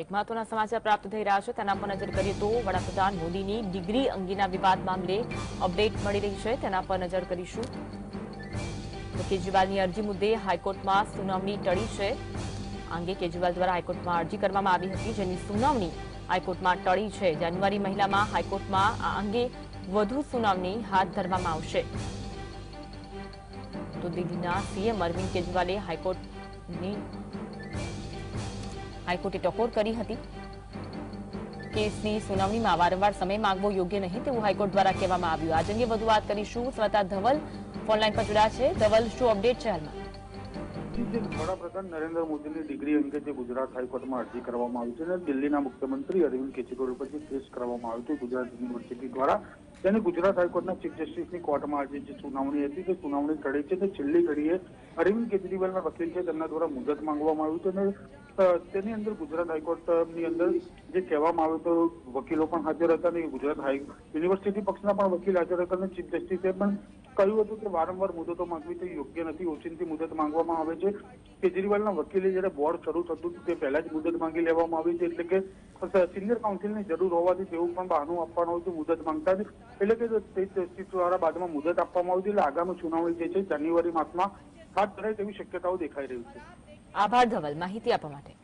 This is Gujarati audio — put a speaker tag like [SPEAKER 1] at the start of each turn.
[SPEAKER 1] એક મહત્વના સમાચાર પ્રાપ્ત થઈ રહ્યા છે. તેના પર નજર કરીએ તો વડાપ્રધાન મોદીની ડિગ્રી અંગેના વિવાદ મામલે અપડેટ મળી રહી છે. તેના પર નજર કરીશું. કેજરીવાલની અરજી મુદ્દે હાઈકોર્ટમાં સુનાવણી ટળી છે. આ અંગે કેજરીવાલ દ્વારા હાઈકોર્ટમાં અરજી કરવામાં આવી હતી, જેની સુનાવણી હાઈકોર્ટમાં ટળી છે. જાન્યુઆરી મહિનામાં હાઈકોર્ટમાં આ અંગે વધુ સુનાવણી હાથ ધરવામાં આવશે. તો દિલ્હીના સીએમ અરવિંદ કેજરીવાલે હાઈકોર્ટની હાઈકોર્ટે ટકોર કરી હતી. કેસની સુનાવણીમાં વારંવાર સમય માંગવો યોગ્ય નહીં તેવું હાઈકોર્ટ દ્વારા કહેવામાં આવ્યું. આજ અંગે વધુ વાત કરીશું. શ્રતા ધવલ ફોનલાઈન પર જોડાયા છે. ધવલ, શું અપડેટ છે હાલમાં?
[SPEAKER 2] વડાપ્રધાન નરેન્દ્ર મોદીની ડિગ્રી અંગે જે ગુજરાત હાઈકોર્ટમાં અરજી કરવામાં આવી છે અને દિલ્હીના મુખ્યમંત્રી અરવિંદ કેજરીવાલ પર જે કેસ કરવામાં આવ્યો હતો ગુજરાત યુનિવર્સિટી દ્વારા, તેની ગુજરાત હાઈકોર્ટના ચીફ જસ્ટિસની કોર્ટમાં આજે જે સુનાવણી હતી, તે સુનાવણી ટળી છે તે છેલ્લી ઘડીએ અરવિંદ કેજરીવાલના વકીલ છે, તેમના દ્વારા મુદત માંગવામાં આવ્યું અને તેની અંદર ગુજરાત હાઈકોર્ટની અંદર જે કહેવામાં આવ્યું તો વકીલો પણ હાજર હતા અને ગુજરાત હાઈ, યુનિવર્સિટી પક્ષના પણ વકીલ હાજર હતા અને ચીફ જસ્ટિસે પણ કહ્યું હતું કે વારંવાર મુદતો માંગવી તે યોગ્ય નથી ઓચિંતી મુદત માંગવામાં આવે છે. કેજરીવાલના વકીલે જ્યારે બોર્ડ શરૂ થતું હતું તે પહેલા જ મુદત માંગી લેવામાં આવી છે, એટલે કે સિનિયર કાઉન્સિલની જરૂર હોવાથી તેવું પણ બહાનું આપવાનું હોય મુદત માંગતા જ એટલે કે તે દ્વારા બાદમાં મુદત આપવામાં આવી એટલે આગામી સુનાવણી જે છે, જાન્યુઆરી માસમાં હાથ ધરાય તેવી શક્યતાઓ દેખાઈ રહી છે.
[SPEAKER 1] આભાર ધવલ. માહિતી આપવા માટે.